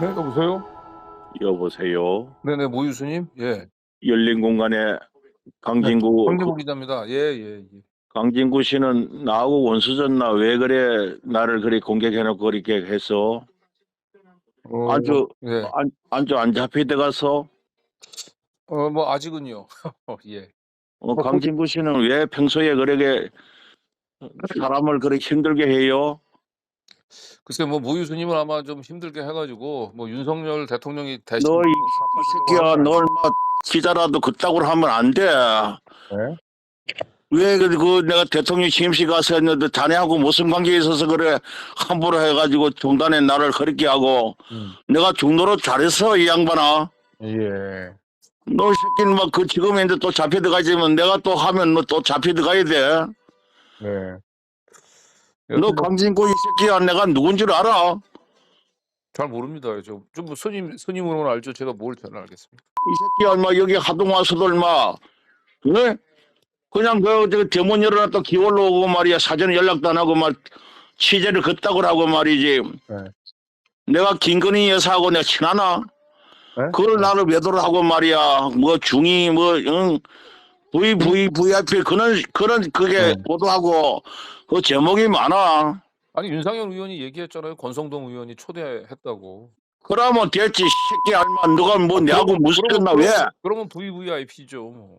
네, 여보세요? 여보세요. 네네, 모유수님? 예. 열린 공간의 강진구 황진국 기자입니다. 예, 예, 예. 강진구 씨는 나하고 원수졌나 왜 그래 나를 그리 공격해놓고 그렇게 했어? 어, 아주 예. 안, 아주 안 잡히대 가서 어, 뭐, 아직은요. 예. 어, 강진구 씨는 왜 평소에 그렇게 사람을 그렇게 힘들게 해요? 글쎄, 뭐, 모유수님은 아마 좀 힘들게 해가지고, 뭐, 윤석열 대통령이 대신. 너이 갚아주려고 새끼야, 널막 기자라도 그따구로 하면 안 돼. 네? 왜 그, 그 내가 대통령 취임식 가서 했는데 자네하고 무슨 관계에 있어서 그래 함부로 해가지고 중단에 나를 그렇게 하고 음. 내가 중도로 잘했어 이 양반아. 예. 너 새끼는 막 그 지금 이제 또 잡혀 들어가지면 내가 또 하면 너 또 잡혀 들어가야 돼. 네. 너뭐 강진구 이 새끼야 내가 누군 줄 알아? 잘 모릅니다. 저, 좀뭐 스님, 스님으로는 알죠. 제가 뭘 잘 알겠습니까? 이 새끼야 얼마 여기 하동 와서도 얼마 왜? 그냥 그, 저 대문 열어놨다 기월로 오고 말이야 사전에 연락도 안 하고 막 취재를 걷다고 하고 말이지. 네. 내가 김건희 여사하고 내가 친하나? 네? 그걸 나를 외도를 하고 말이야. 뭐 중이 뭐 응. V V VIP 그런 그런 그게 네. 보도하고 그 제목이 많아. 아니, 윤상현 의원이 얘기했잖아요. 권성동 의원이 초대했다고. 그러면 됐지 새끼 알마 누가 뭐 내하고 무섭겠나 그러면- 왜? 그러면 VVIP죠. 뭐.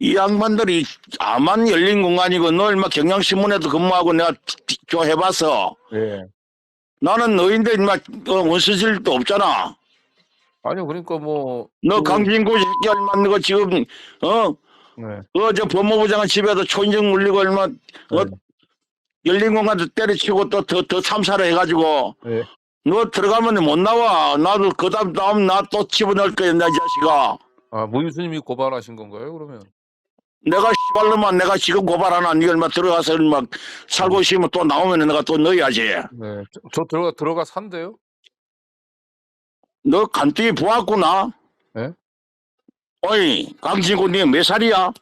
이 양반들이 아만 열린 공간이고 너 얼마 경향신문에도 근무하고 내가 저 해봤어. 예. 나는 너인데 인마 어, 원수질도 없잖아. 아니요, 그러니까 뭐. 너 그- 강진구 새끼 얼마 너가 지금 어 네. 어저 법무부 장관 집에도 초인종 물리고 얼마 어 네. 열린 공간도 때려치고 또 더 더 참사를 해가지고 네. 너 들어가면 못 나와. 나도 그 다음 다음 나 또 집어넣을 거야 나 자식아. 아, 모유수님이 고발하신 건가요, 그러면? 내가 씨발로만 내가 지금 고발 하나 니 얼마 들어가서 막 살고 있으면 또 나오면 내가 또 넣어야지. 네. 저, 저 들어가, 들어가 산대요? 너 간띠 보았구나? 네? 어이 강진구 니몇 살이야?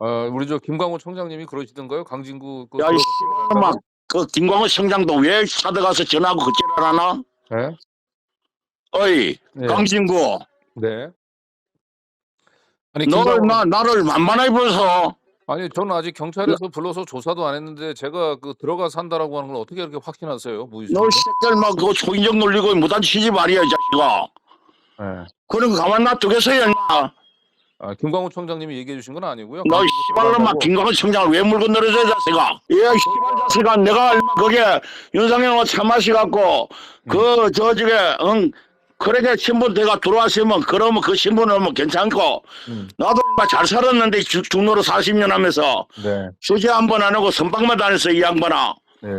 아, 우리 저 김광호 청장님이 그러시던가요? 강진구. 그 야, 이 씨발로만 그 김광호 청장도 왜 찾아가서 전화하고 그 찌랄 하나? 네? 어이 네. 강진구 네. 아니, 너 김광호, 나 나를 만만하게 보서 아니, 저는 아직 경찰에서 불러서 조사도 안 했는데 제가 그 들어가 산다라고 하는 걸 어떻게 그렇게 확신하세요, 모유수님? 너 새끼들 막그 초인종 놀리고 무단 취지 말이야 이 자식아. 네. 그런 거 가만 놔두겠어요 인마. 아, 김광호 청장님이 얘기해 주신 건 아니고요. 너 들어간다고. 김광호 청장을 왜 물고 늘어져 이 자식아. 예 씨발 자식아 내가 얼마 거기에 윤상현하고 참마시 갖고 그 저 저게 응 그렇게 신분 내가 들어왔으면 그러면 그 신분은 뭐 괜찮고 음. 나도 얼마 잘 살았는데 주- 중로로 40년 하면서 네. 수재 한번 안 하고 선방만 다녔어 이 양반아. 네.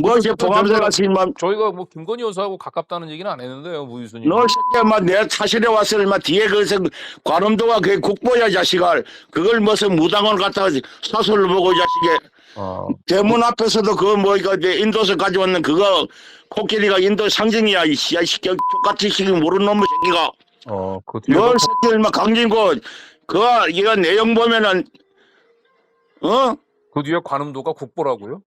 뭐 이제 봉암새 같이 인마 저희가 뭐 김건희 여사하고 가깝다는 얘기는 안 했는데요, 무유수님. 너 새끼야 막내 사실에 왔을 막 뒤에 그서 관음도가 그 국보야 이 자식아 그걸 무슨 무당을 갖다가 사설로 보고 이 자식이 아, 대문 앞에서도 그 뭐 이거 이제 인도에서 가져왔는 그거 코끼리가 인도 상징이야 이 씨야 이 똑같이 시기 모르는 놈의 새끼가. 어, 그 뒤에 너 새끼 얼마 강진고 그거 이거 내용 보면은 어? 그 뒤에 관음도가 국보라고요?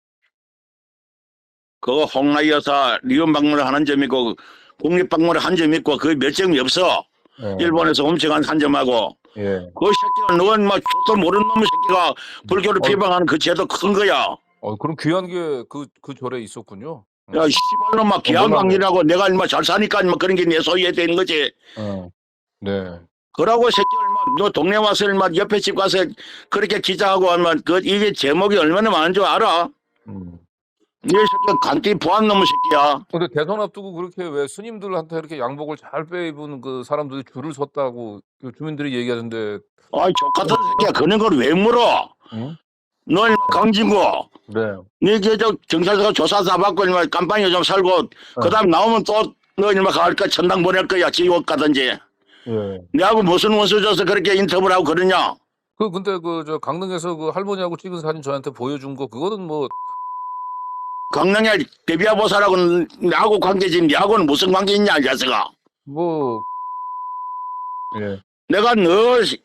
그거 홍라이 여사 리온 방문을 하는 점 있고 국립 방문을 한 점 있고 그 몇 점이 없어 네. 일본에서 엄청난 한 점하고 예. 그 새끼가 너는 막 족도 모르는 놈의 새끼가 불교를 어. 비방하는 그 죄도 큰 거야. 어, 그럼 귀한 게 그 그 절에 있었군요. 야 씨발로 막 귀한. 강이라고 내가 얼마 잘 사니까 뭐 그런 게 내 소유에 되는 거지. 어. 네. 그러고 새끼 얼마 너 동네 와서 얼마 옆에 집 가서 그렇게 기자하고 하면 그 이게 제목이 얼마나 많은 줄 알아? 음. 이 새끼 간띠 보안 놈의 새끼야. 근데 대선 앞두고 그렇게 왜 스님들한테 이렇게 양복을 잘 빼입은 그 사람들이 줄을 섰다고 그 주민들이 얘기하는데 아이 족 같은 새끼야 그런 걸 왜 물어? 응? 너 강진구 네. 니저저 경찰서가 조사 다 받고 얼마 깜빵에 좀 살고 그다음 나오면 또너 얼마 가을 거 천당 보낼 거야 지옥 가든지. 예. 내하고 무슨 원수 줘서 그렇게 인터뷰를 하고 그러냐? 그 근데 그 저 강릉에서 그 할머니하고 찍은 사진 저한테 보여준 거 그거는 뭐 강릉에 데비아 보사라고는 나하고 관계지 니하고는 무슨 관계 있냐 이 자식아. 뭐 예. 내가 너 시-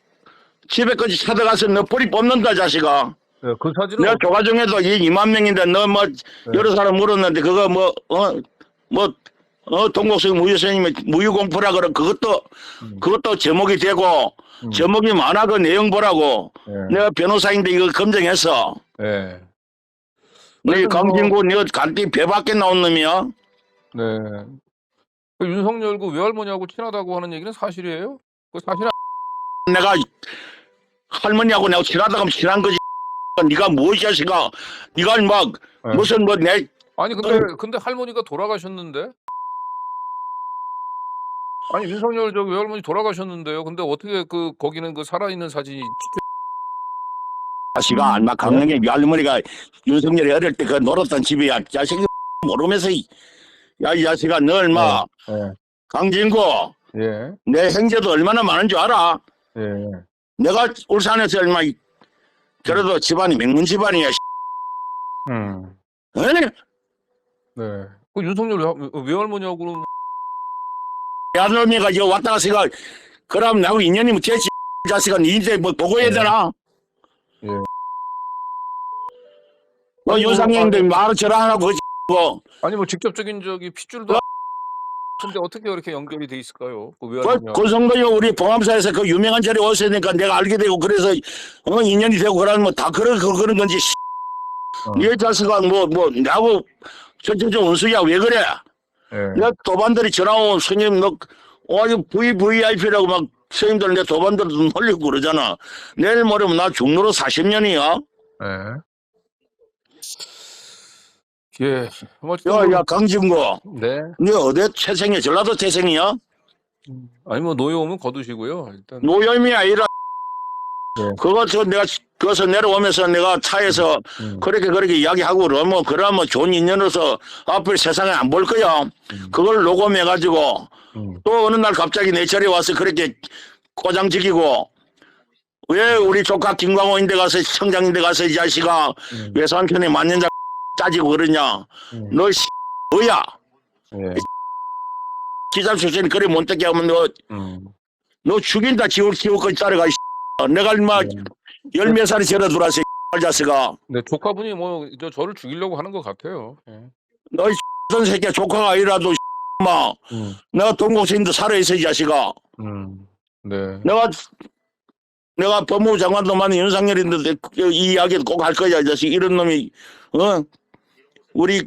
집에까지 찾아가서 너 뿌리 뽑는다 자식아. 예, 그 사진은 내가 조가 중에도 이 2만 명인데 너뭐 네. 여러 사람 물었는데 그거 뭐어뭐어 동국생 무유선님의 무유공포라 그러 그것도 음. 그것도 제목이 되고 음. 제목이 많아 그 내용 보라고 예. 내가 변호사인데 이거 검증했어 예. 네 뭐- 강진구 너 간띠 배 밖에 나온 놈이야 네. 그 윤석열 그 외할머니하고 친하다고 하는 얘기는 사실이에요? 그 사실 내가 할머니하고 내가 친하다 하면 친한 거지 네가 무엇이 자식아 네가 막 네. 무슨 뭐 내 아니 근데 근데 할머니가 돌아가셨는데? 아니 윤석열 저 외할머니 돌아가셨는데요. 근데 어떻게 그 거기는 그 살아있는 사진이 자식아 얼마 강릉에 네 할머니가 윤석열이 어릴 때 그 놀았던 집이야 자식이 모르면서 이- 야, 이 자식아, 너 얼마, 예. 강진구, 예. 내 형제도 얼마나 많은 줄 알아? 예. 내가 울산에서 얼마, 이- 그래도 집안이 명문 집안이야, 씨. 음. 에? 네. 그 윤석열 외- 외할머니하고는 야, 놈이가 저 왔다 갔으니까, 그럼 나하고 인연이 뭐 됐지, 이 자식아, 니 이제 뭐 보고 해야 되나? 예. 뭐, 아니, 뭐, 아니- 말을 저랑 안 하고, 뭐, 아니 뭐 직접적인 저기 핏줄도 근데 어떻게 그렇게 연결이 돼 있을까요? 그 그. 그 정도요, 우리 봉암사에서 그 유명한 자리에 왔으니까 내가 알게 되고, 그래서, 어, 인연이 되고, 그러면 뭐다 그런, 그- 그런 건지, 씨. 어. 네 자식아, 뭐, 뭐, 나하고, 저저저 원수야, 왜 그래? 예. 내가 도반들이 전화 온 스님, 너, 어, 이 VVIP라고 막, 스님들 내 도반들 놀리고 그러잖아. 내일 모레면 나 중로로 40년이야. 예. 예. 뭐 야, 야, 강진구. 네. 너 어디 태생이야? 전라도 태생이야? 아니 뭐 노여움은 거두시고요. 일단 노염이 아니라, 네. 그거 저 내가, 거기서 내려오면서 내가 차에서 음. 그렇게 그렇게 이야기하고 그러면, 그러면 좋은 인연으로서 앞을 세상에 안 볼 거야. 음. 그걸 녹음해 가지고, 음. 또 어느 날 갑자기 내 자리에 와서 그렇게 꼬장지기고 왜 우리 조카 김광호인데 가서 청장인데 가서 이 자식아 음. 왜 삼촌이 만년자 짜지고 그러냐 음. 너 씨, 뭐야 예. 기자 출신이 그래 못되게 하면 너, 음. 너 죽인다 지옥 지옥까지 따라가 이 내가 얼마 네. 열몇 살이 절어 들어왔어 이 자식아 네, 조카분이 뭐 저 저를 죽이려고 하는 것 같아요. 예. 너이 어떤 새끼야 조카가 아니라도 마 음. 내가 동공생인데 살아있어 이 자식아 음. 네. 내가 내가 법무부 장관도 많은 윤석열인데 그이 이야기를 꼭할 거야 이 자식 이런 놈이 어 우리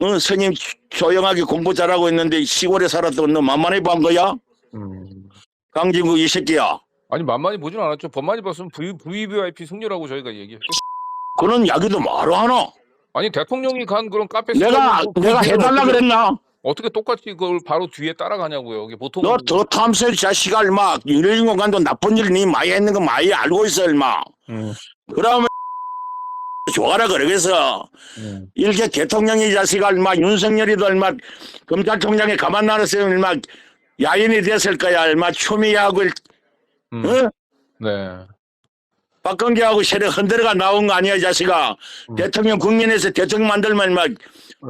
어, 스님 조용하게 공부 잘하고 있는데 시골에 살았던 너 만만히 본 거야 음. 강진구 이 새끼야 아니 만만히 보진 않았죠. 법만이 봤으면 V, VVIP 승리라고 저희가 얘기했죠. 그런 이야기도 말로 하노 아니 대통령이 간 그런 카페 내가 뭐 내가 해달라 어떻게- 그랬나? 어떻게 똑같이 그걸 바로 뒤에 따라가냐고요. 이게 보통 너 더 탐스 자식아 얼마. 유리인공간도 나쁜 일 니? 많이 했는 거 많이 알고 있어 얼마. 음. 그러면 좋아라 그러겠어. 음. 일개 대통령이 자식아 얼마. 윤석열이도 얼마. 검찰총장에 가만 놔뒀으면 얼마. 야인이 됐을 거야 얼마. 추미애하고 음. 어? 네. 박근계하고 세력 흔들어가 나온 거 아니야 이 자식아 음. 대통령 국민에서 대통령 만들면 얼마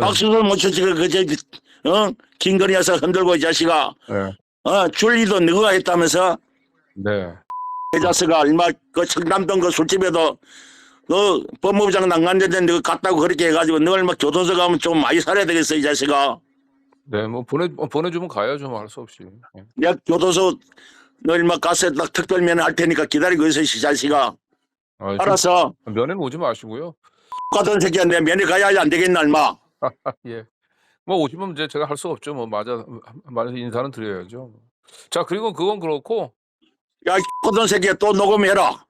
박수도 못 쳤지 그저 어 김건희에서 흔들고 이 자식아 네. 어 줄리도 너가 했다면서 네. 이 자식아 얼마 그 청담동 그 술집에도 그 법무부장 난간되는데 너 갔다고 그렇게 해가지고 너 얼마 교도소 가면 좀 많이 살아야 되겠어 이 자식아 네. 뭐 보내 어, 보내주면 가야죠. 뭐 할 수 없이. 예. 내가 교도소 너 얼마 가서 딱 특별면 할 테니까 기다리고 있어 이 자식아 아, 좀 알았어 면회는 오지 마시고요. 같은 새끼야 내 면회 가야 안 되겠나 얼마 예. 뭐 오시면 이제 제가 할 수 없죠. 뭐 맞아 맞아 인사는 드려야죠. 자 그리고 그건 그렇고 야 같은 새끼야 또 녹음해라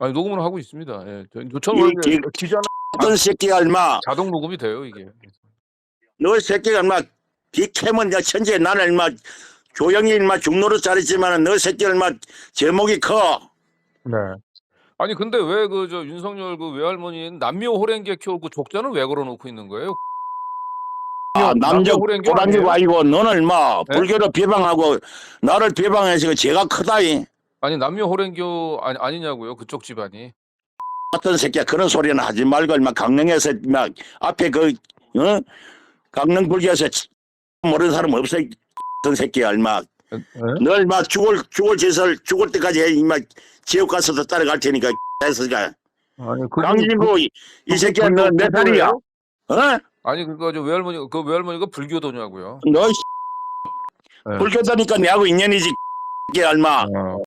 아니 녹음을 하고 있습니다. 예. 저- 저처럼 기자 같은 새끼야 얼마 자동 녹음이 돼요 이게. 너 새끼가 얼마 빅캠은 야 천재 나는 얼마 조영이 얼마 중노릇 잘했지만은 너 새끼 얼마 제목이 커 네. 아니 근데 왜 그 저 윤석열 그 외할머니는 남묘 호랭개 키우고 족자는 왜 걸어놓고 있는 거예요? 아, 남적 호랭교 호랑이가 아니고 너는 얼마 네? 불교를 비방하고 나를 비방해서 제가 크다이 아니 남묘 호랭교 아니, 아니냐고요 그쪽 집안이. 어떤 새끼야 그런 소리는 하지 말고 얼마 강릉에서 막 앞에 그 어? 강릉 불교에서 모르는 사람 없어 이 어떤 새끼야 얼마 예? 너 얼마 죽을 죽을 짓을 죽을 때까지 해 이마 지옥 가서도 따라갈 테니까 해서가 아니 그 강진구 이- 이 새끼야 너 몇 살이야? 어? 아니 그거 저 외할머니 그 외할머니가 불교도냐고요. 너 네. 불교다니까 내하고 인연이지 이 얼마 어.